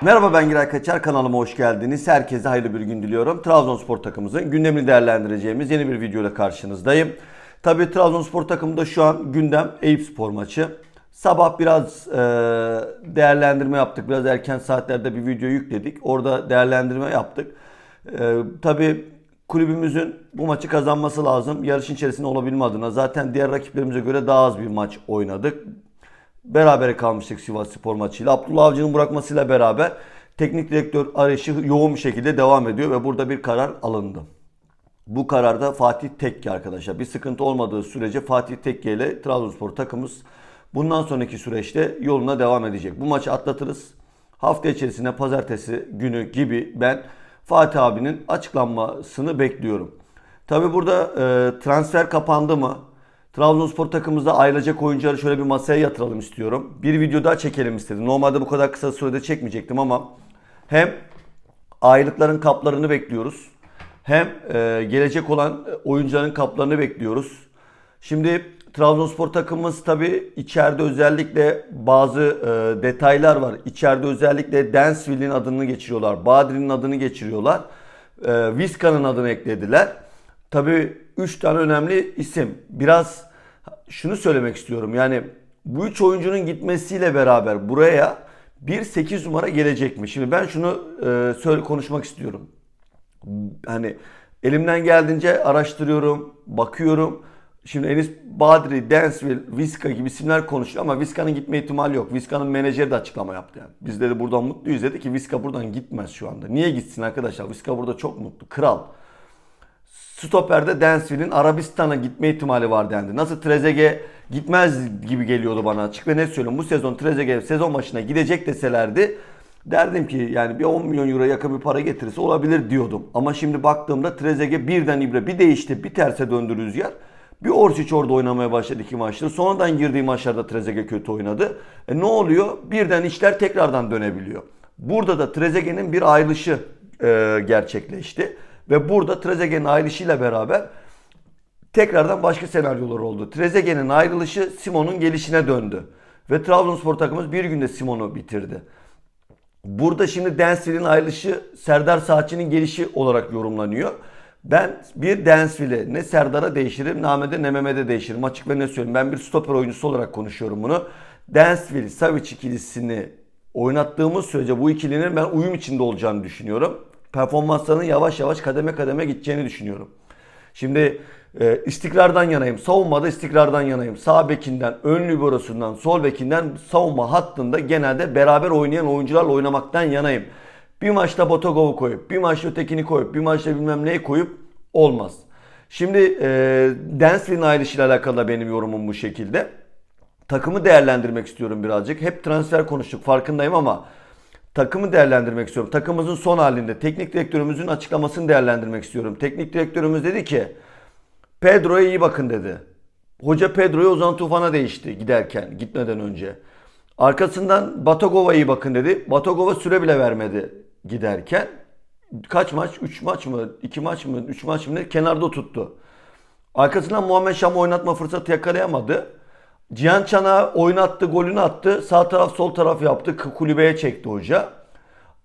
Merhaba ben Giray Kaçar kanalıma hoş geldiniz. Herkese hayırlı bir gün diliyorum. Trabzonspor takımımızın gündemini değerlendireceğimiz yeni bir videoyla karşınızdayım. Tabii Trabzonspor takımında şu an gündem Eyüp Spor maçı. Sabah biraz e, değerlendirme yaptık. Biraz erken saatlerde bir video yükledik. Orada değerlendirme yaptık. E, tabii kulübümüzün bu maçı kazanması lazım. Yarışın içerisinde olabilme adına. Zaten diğer rakiplerimize göre daha az bir maç oynadık. Berabere kalmıştık Sivas Spor maçıyla. Abdullah Avcı'nın bırakmasıyla beraber teknik direktör arayışı yoğun bir şekilde devam ediyor ve burada bir karar alındı. Bu kararda Fatih Tekke arkadaşlar. Bir sıkıntı olmadığı sürece Fatih Tekke ile Trabzonspor takımımız bundan sonraki süreçte yoluna devam edecek. Bu maçı atlatırız. Hafta içerisinde pazartesi günü gibi ben Fatih abinin açıklanmasını bekliyorum. Tabi burada e, transfer kapandı mı? Trabzonspor takımımızda ayrılacak oyuncuları şöyle bir masaya yatıralım istiyorum. Bir video daha çekelim istedim. Normalde bu kadar kısa sürede çekmeyecektim ama hem aylıkların kaplarını bekliyoruz. Hem e, gelecek olan oyuncuların kaplarını bekliyoruz. Şimdi Trabzonspor takımımız tabi içeride özellikle bazı e, detaylar var. İçeride özellikle Dansville'in adını geçiriyorlar. Badri'nin adını geçiriyorlar. E, adını eklediler. Tabi 3 tane önemli isim. Biraz şunu söylemek istiyorum. Yani bu üç oyuncunun gitmesiyle beraber buraya bir 8 numara gelecek mi? Şimdi ben şunu e, söyle konuşmak istiyorum. Hani elimden geldiğince araştırıyorum, bakıyorum. Şimdi Enis Badri, Dansville, Vizca gibi isimler konuşuyor ama Vizca'nın gitme ihtimali yok. Vizca'nın menajeri de açıklama yaptı yani. Biz de buradan mutluyuz dedi ki Vizca buradan gitmez şu anda. Niye gitsin arkadaşlar? Vizca burada çok mutlu. Kral. Stopper'de Dansville'in Arabistan'a gitme ihtimali var dendi. Nasıl Trezeguet gitmez gibi geliyordu bana açık ve net söylüyorum. Bu sezon Trezeguet sezon başına gidecek deselerdi derdim ki yani bir 10 milyon euro yakın bir para getirirse olabilir diyordum. Ama şimdi baktığımda Trezeguet birden ibre bir değişti bir terse döndü rüzgar. Bir Orsic orada oynamaya başladı iki maçtır. Sonradan girdiği maçlarda Trezeguet kötü oynadı. E ne oluyor? Birden işler tekrardan dönebiliyor. Burada da Trezeguet'in bir ayrılışı e, gerçekleşti. Ve burada Trezeguet'in ayrılışıyla beraber tekrardan başka senaryolar oldu. Trezeguet'in ayrılışı Simon'un gelişine döndü. Ve Trabzonspor takımımız bir günde Simon'u bitirdi. Burada şimdi Dansville'in ayrılışı Serdar Saatçı'nın gelişi olarak yorumlanıyor. Ben bir Dansville'i ne Serdar'a değişirim ne Ahmet'e ne Mehmet'e değişirim. Açık ve ne söyleyeyim. Ben bir stoper oyuncusu olarak konuşuyorum bunu. Dansville, Savic ikilisini oynattığımız sürece bu ikilinin ben uyum içinde olacağını düşünüyorum. Performanslarının yavaş yavaş kademe kademe gideceğini düşünüyorum. Şimdi e, istikrardan yanayım. Savunmada istikrardan yanayım. Sağ bekinden, ön liberosundan, sol bekinden savunma hattında genelde beraber oynayan oyuncularla oynamaktan yanayım. Bir maçta Botogov'u koyup, bir maçta ötekini koyup, bir maçta bilmem neyi koyup olmaz. Şimdi e, Dansville'in ayrılışıyla alakalı da benim yorumum bu şekilde. Takımı değerlendirmek istiyorum birazcık. Hep transfer konuştuk farkındayım ama takımı değerlendirmek istiyorum. Takımımızın son halinde teknik direktörümüzün açıklamasını değerlendirmek istiyorum. Teknik direktörümüz dedi ki Pedro'ya iyi bakın dedi. Hoca Pedro'yu Ozan Tufan'a değişti giderken, gitmeden önce. Arkasından Batagov'a iyi bakın dedi. Batagova süre bile vermedi giderken. Kaç maç? 3 maç mı? 2 maç mı? 3 maç mı? Kenarda tuttu. Arkasından Muhammed Şam oynatma fırsatı yakalayamadı. Cihan Çan'a oynattı, golünü attı. Sağ taraf sol taraf yaptı. Kulübeye çekti hoca.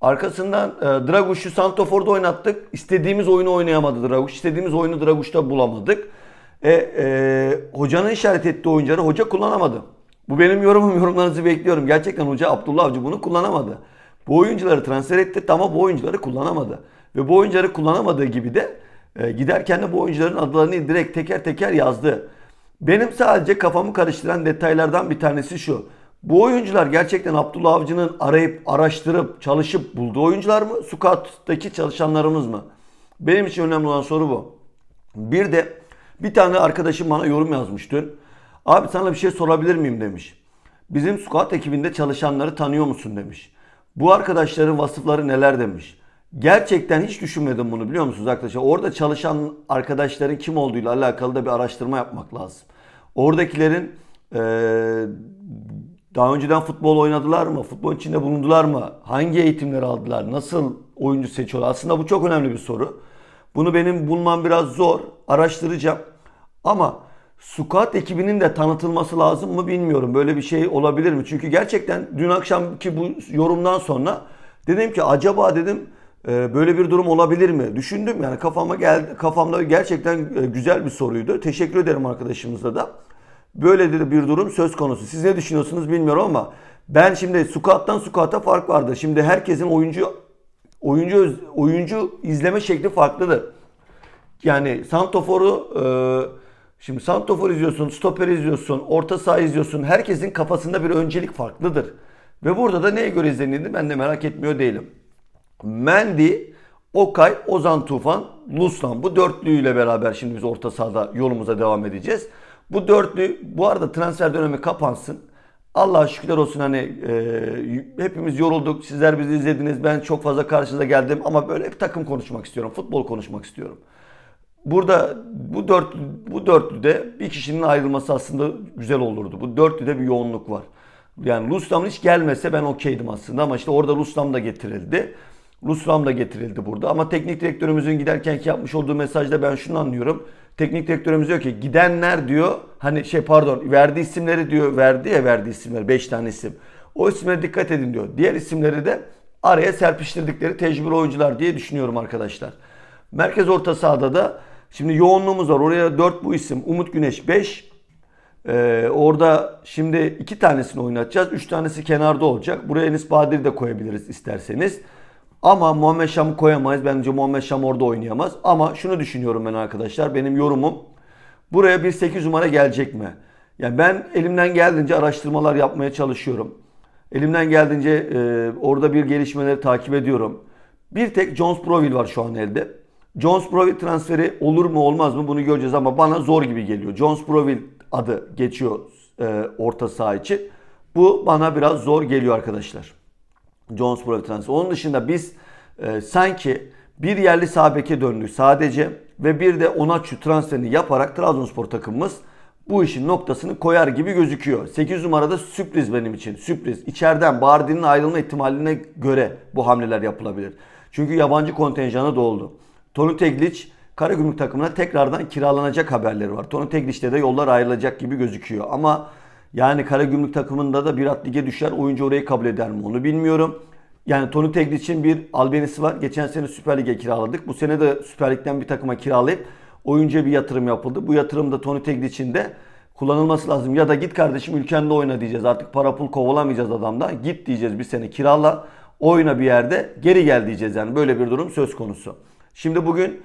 Arkasından e, Draguş'u Santofor'da oynattık. İstediğimiz oyunu oynayamadı Draguş. İstediğimiz oyunu Draguş'ta bulamadık. E, e, hocanın işaret ettiği oyuncuları hoca kullanamadı. Bu benim yorumum. Yorumlarınızı bekliyorum. Gerçekten hoca Abdullah Avcı bunu kullanamadı. Bu oyuncuları transfer etti ama bu oyuncuları kullanamadı. Ve bu oyuncuları kullanamadığı gibi de e, giderken de bu oyuncuların adlarını direkt teker teker yazdı. Benim sadece kafamı karıştıran detaylardan bir tanesi şu. Bu oyuncular gerçekten Abdullah Avcı'nın arayıp, araştırıp, çalışıp bulduğu oyuncular mı? Scout'taki çalışanlarımız mı? Benim için önemli olan soru bu. Bir de bir tane arkadaşım bana yorum yazmış dün. Abi sana bir şey sorabilir miyim demiş. Bizim squat ekibinde çalışanları tanıyor musun demiş. Bu arkadaşların vasıfları neler demiş. Gerçekten hiç düşünmedim bunu biliyor musunuz arkadaşlar? Orada çalışan arkadaşların kim olduğuyla alakalı da bir araştırma yapmak lazım. Oradakilerin eee, daha önceden futbol oynadılar mı? Futbol içinde bulundular mı? Hangi eğitimleri aldılar? Nasıl oyuncu seçiyorlar? Aslında bu çok önemli bir soru. Bunu benim bulmam biraz zor. Araştıracağım. Ama Squat ekibinin de tanıtılması lazım mı bilmiyorum. Böyle bir şey olabilir mi? Çünkü gerçekten dün akşamki bu yorumdan sonra Dedim ki acaba dedim e, böyle bir durum olabilir mi? Düşündüm yani kafama geldi. Kafamda gerçekten e, güzel bir soruydu. Teşekkür ederim arkadaşımıza da. Böyle de bir durum söz konusu. Siz ne düşünüyorsunuz bilmiyorum ama ben şimdi sukattan sukata fark vardır. Şimdi herkesin oyuncu oyuncu oyuncu izleme şekli farklıdır. Yani Santofor'u e, şimdi Santofor izliyorsun, stoper izliyorsun, orta saha izliyorsun. Herkesin kafasında bir öncelik farklıdır. Ve burada da neye göre izlenildi ben de merak etmiyor değilim. Mendy, Okay, Ozan Tufan, Luslan. Bu dörtlüyle beraber şimdi biz orta sahada yolumuza devam edeceğiz. Bu dörtlü bu arada transfer dönemi kapansın. Allah'a şükürler olsun hani e, hepimiz yorulduk. Sizler bizi izlediniz. Ben çok fazla karşınıza geldim ama böyle bir takım konuşmak istiyorum. Futbol konuşmak istiyorum. Burada bu dört bu dörtlüde bir kişinin ayrılması aslında güzel olurdu. Bu dörtlüde bir yoğunluk var. Yani Luslam hiç gelmese ben okeydim aslında ama işte orada Luslam da getirildi. Luslam da getirildi burada ama teknik direktörümüzün giderkenki yapmış olduğu mesajda ben şunu anlıyorum. Teknik direktörümüz diyor ki gidenler diyor hani şey pardon verdiği isimleri diyor verdi ya verdiği isimler 5 tane isim. O isimlere dikkat edin diyor. Diğer isimleri de araya serpiştirdikleri tecrübeli oyuncular diye düşünüyorum arkadaşlar. Merkez orta sahada da şimdi yoğunluğumuz var. Oraya 4 bu isim. Umut Güneş 5. Ee, orada şimdi iki tanesini oynatacağız. Üç tanesi kenarda olacak. Buraya Enis Badir'i de koyabiliriz isterseniz. Ama Muhammed Şam'ı koyamayız. Bence Muhammed Şam orada oynayamaz. Ama şunu düşünüyorum ben arkadaşlar. Benim yorumum. Buraya bir 8 numara gelecek mi? Yani ben elimden geldiğince araştırmalar yapmaya çalışıyorum. Elimden geldiğince e, orada bir gelişmeleri takip ediyorum. Bir tek Jones Broville var şu an elde. Jones Broville transferi olur mu olmaz mı bunu göreceğiz ama bana zor gibi geliyor. Jones Broville adı geçiyor e, orta saha için. Bu bana biraz zor geliyor arkadaşlar. Jones transferi. Onun dışında biz e, sanki bir yerli sağ beke sadece ve bir de Onaçu transferini yaparak Trabzonspor takımımız bu işin noktasını koyar gibi gözüküyor. 8 numarada sürpriz benim için. Sürpriz. İçeriden Bardin'in ayrılma ihtimaline göre bu hamleler yapılabilir. Çünkü yabancı kontenjanı doldu. Tonu Teglic Karagümrük takımına tekrardan kiralanacak haberleri var. Tonu Teglic'te de yollar ayrılacak gibi gözüküyor. Ama yani Karagümrük takımında da bir at lige düşer. Oyuncu orayı kabul eder mi onu bilmiyorum. Yani Tonu Teglic'in bir albenisi var. Geçen sene Süper Lig'e kiraladık. Bu sene de Süper Lig'den bir takıma kiralayıp oyuncuya bir yatırım yapıldı. Bu yatırımda Tonu Teglic'in de kullanılması lazım. Ya da git kardeşim ülkende oyna diyeceğiz. Artık para pul kovalamayacağız adamdan. Git diyeceğiz bir sene kirala. Oyna bir yerde geri gel diyeceğiz yani. Böyle bir durum söz konusu. Şimdi bugün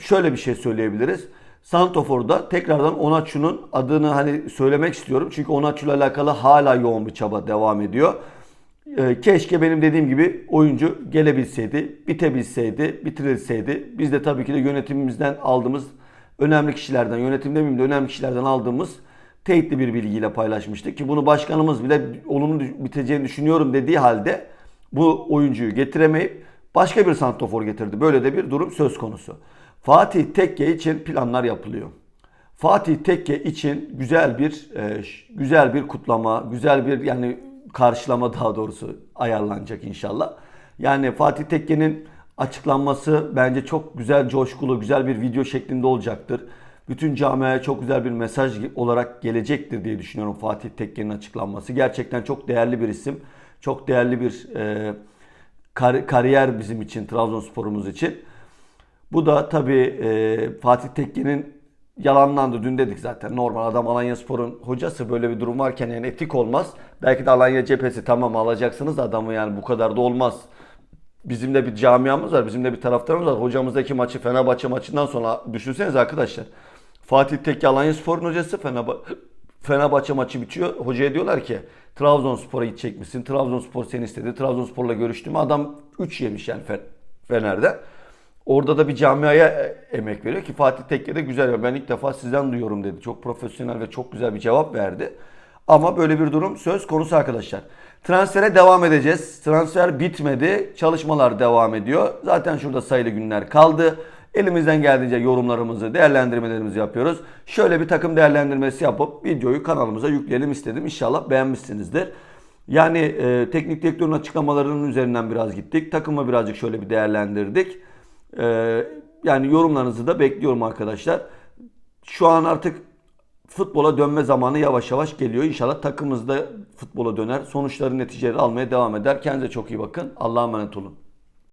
şöyle bir şey söyleyebiliriz. Santofor'da tekrardan Onaçu'nun adını hani söylemek istiyorum. Çünkü Onaçu'yla alakalı hala yoğun bir çaba devam ediyor. Ee, keşke benim dediğim gibi oyuncu gelebilseydi, bitebilseydi, bitirilseydi. Biz de tabii ki de yönetimimizden aldığımız önemli kişilerden, yönetim demeyeyim de önemli kişilerden aldığımız teyitli bir bilgiyle paylaşmıştık. Ki bunu başkanımız bile olumlu biteceğini düşünüyorum dediği halde bu oyuncuyu getiremeyip başka bir santrofor getirdi. Böyle de bir durum söz konusu. Fatih Tekke için planlar yapılıyor. Fatih Tekke için güzel bir e, güzel bir kutlama, güzel bir yani karşılama daha doğrusu ayarlanacak inşallah. Yani Fatih Tekke'nin açıklanması bence çok güzel, coşkulu, güzel bir video şeklinde olacaktır. Bütün camiaya çok güzel bir mesaj olarak gelecektir diye düşünüyorum Fatih Tekke'nin açıklanması. Gerçekten çok değerli bir isim. Çok değerli bir e, kar, kariyer bizim için, Trabzonspor'umuz için. Bu da tabii e, Fatih Tekke'nin yalanlandı. Dün dedik zaten normal adam Alanya Spor'un hocası böyle bir durum varken yani etik olmaz. Belki de Alanya cephesi tamam alacaksınız adamı yani bu kadar da olmaz. Bizim de bir camiamız var, bizim de bir taraftarımız var. Hocamızdaki maçı Fenerbahçe maçından sonra düşünseniz arkadaşlar. Fatih Tekke Alanya Spor'un hocası Fenerbahçe Fenerbahçe maçı bitiyor. Hocaya diyorlar ki Trabzonspor'a gidecek misin? Trabzonspor seni istedi. Trabzonspor'la görüştüm. Adam 3 yemiş yani Fener'de. Orada da bir camiaya e, emek veriyor ki Fatih Tekke de güzel. Ben ilk defa sizden duyuyorum dedi. Çok profesyonel ve çok güzel bir cevap verdi. Ama böyle bir durum söz konusu arkadaşlar. Transfere devam edeceğiz. Transfer bitmedi. Çalışmalar devam ediyor. Zaten şurada sayılı günler kaldı. Elimizden geldiğince yorumlarımızı, değerlendirmelerimizi yapıyoruz. Şöyle bir takım değerlendirmesi yapıp videoyu kanalımıza yükleyelim istedim. İnşallah beğenmişsinizdir. Yani e, teknik direktörün açıklamalarının üzerinden biraz gittik. Takımı birazcık şöyle bir değerlendirdik. E, yani yorumlarınızı da bekliyorum arkadaşlar. Şu an artık futbola dönme zamanı yavaş yavaş geliyor. İnşallah takımımızda futbola döner. Sonuçları neticeleri almaya devam eder. Kendinize çok iyi bakın. Allah'a emanet olun.